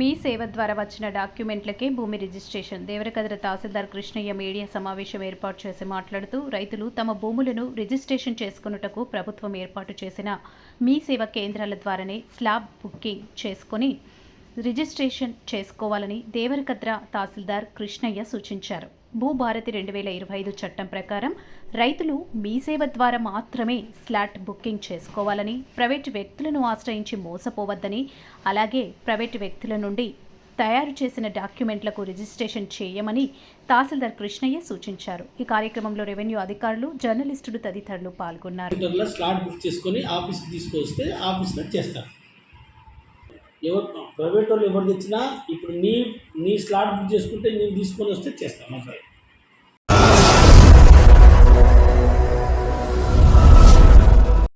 మీ సేవ ద్వారా వచ్చిన డాక్యుమెంట్లకే భూమి రిజిస్ట్రేషన్. దేవరకద్ర తహసీల్దార్ కృష్ణయ్య మీడియా సమావేశం ఏర్పాటు చేసి మాట్లాడుతూ రైతులు తమ భూములను రిజిస్ట్రేషన్ చేసుకున్నటకు ప్రభుత్వం ఏర్పాటు చేసిన మీ సేవ కేంద్రాల ద్వారానే స్లాబ్ బుకింగ్ చేసుకొని రిజిస్ట్రేషన్ చేసుకోవాలని దేవరకద్ర తహసీల్దార్ కృష్ణయ్య సూచించారు. భూభారతి రెండు వేల ఇరవై ఐదు చట్టం ప్రకారం రైతులు మీసేవ ద్వారా మాత్రమే స్లాట్ బుకింగ్ చేసుకోవాలని ప్రైవేటు వ్యక్తులను ఆశ్రయించి మోసపోవద్దని అలాగే ప్రైవేటు వ్యక్తుల నుండి తయారు చేసిన డాక్యుమెంట్లకు రిజిస్ట్రేషన్ చేయమని తహసీల్దార్ కృష్ణయ్య సూచించారు. ఈ కార్యక్రమంలో రెవెన్యూ అధికారులు జర్నలిస్టులు తదితరులు పాల్గొన్నారు. స్లాట్ బుక్ చేసుకొని ఆఫీస్కి తీసుకొస్తే ఆఫీస్లో చేస్తారు. ఎవరు ప్రైవేట్ వాళ్ళు ఎవరు తెచ్చినా ఇప్పుడు నీ నీ స్లాట్ బుక్ చేసుకుంటే నీవు తీసుకొని వస్తే చేస్తాం. అసలు